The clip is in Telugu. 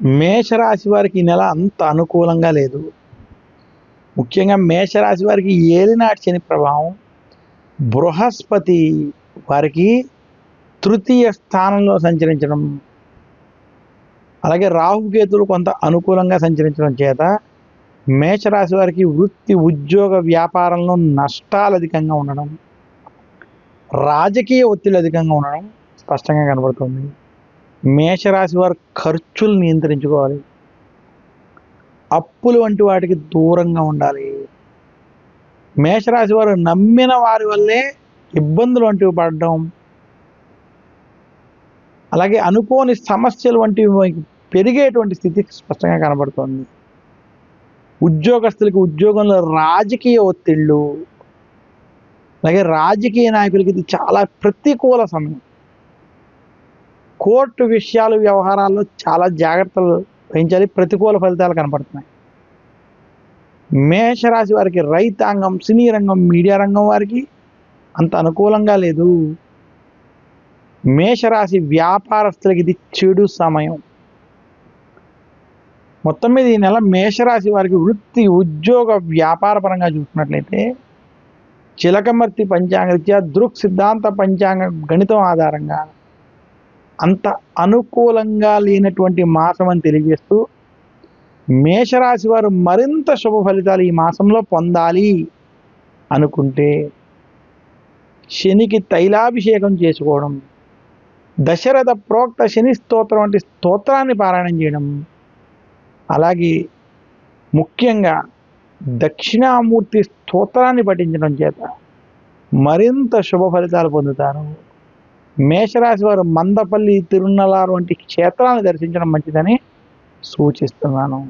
మేషరాశి వారికి ఈ నెల అంత అనుకూలంగా లేదు. ముఖ్యంగా మేషరాశి వారికి ఏలినాటి శని ప్రభావం బృహస్పతి వారికి తృతీయ స్థానంలో సంచరించడం అలాగే రాహుకేతులు కొంత అనుకూలంగా సంచరించడం చేత మేషరాశి వారికి వృత్తి ఉద్యోగ వ్యాపారంలో నష్టాలు అధికంగా ఉండడం రాజకీయ ఒత్తిడి అధికంగా ఉండడం స్పష్టంగా కనబడుతుంది. మేషరాశి వారు ఖర్చులు నియంత్రించుకోవాలి. అప్పులు వంటి వాటికి దూరంగా ఉండాలి. మేషరాశి వారు నమ్మిన వారి వల్లే ఇబ్బందులు వంటివి పడడం అలాగే అనుకోని సమస్యలు వంటివి పెరిగేటువంటి స్థితి స్పష్టంగా కనబడుతోంది. ఉద్యోగస్తులకి ఉద్యోగంలో రాజకీయ ఒత్తిళ్ళు అలాగే రాజకీయ నాయకులకి ఇది చాలా ప్రతికూల సమయం. కోర్టు విషయాలు వ్యవహారాల్లో చాలా జాగ్రత్తలు వహించాలి. ప్రతికూల ఫలితాలు కనపడుతున్నాయి. మేషరాశి వారికి రైతాంగం సినీ రంగం మీడియా రంగం వారికి అంత అనుకూలంగా లేదు. మేషరాశి వ్యాపారస్తులకి ఇది చెడు సమయం. మొత్తం మీద ఈ నెల మేషరాశి వారికి వృత్తి ఉద్యోగ వ్యాపార పరంగా చూసుకున్నట్లయితే చిలకమర్తి పంచాంగరీత్యా దృక్ సిద్ధాంత పంచాంగ గణితం ఆధారంగా అంత అనుకూలంగా లేనటువంటి మాసం అని తెలియజేస్తూ మేషరాశి వారు మరింత శుభ ఫలితాలు ఈ మాసంలో పొందాలి అనుకుంటే శనికి తైలాభిషేకం చేసుకోవడం దశరథ ప్రోక్త శని స్తోత్రం వంటి స్తోత్రాన్ని పారాయణం చేయడం అలాగే ముఖ్యంగా దక్షిణామూర్తి స్తోత్రాన్ని పఠించడం చేత మరింత శుభ ఫలితాలు పొందుతారు. మేషరాశి వారు మందపల్లి తిరునల్లారు వంటి క్షేత్రాలను దర్శించడం మంచిదని సూచిస్తున్నాను.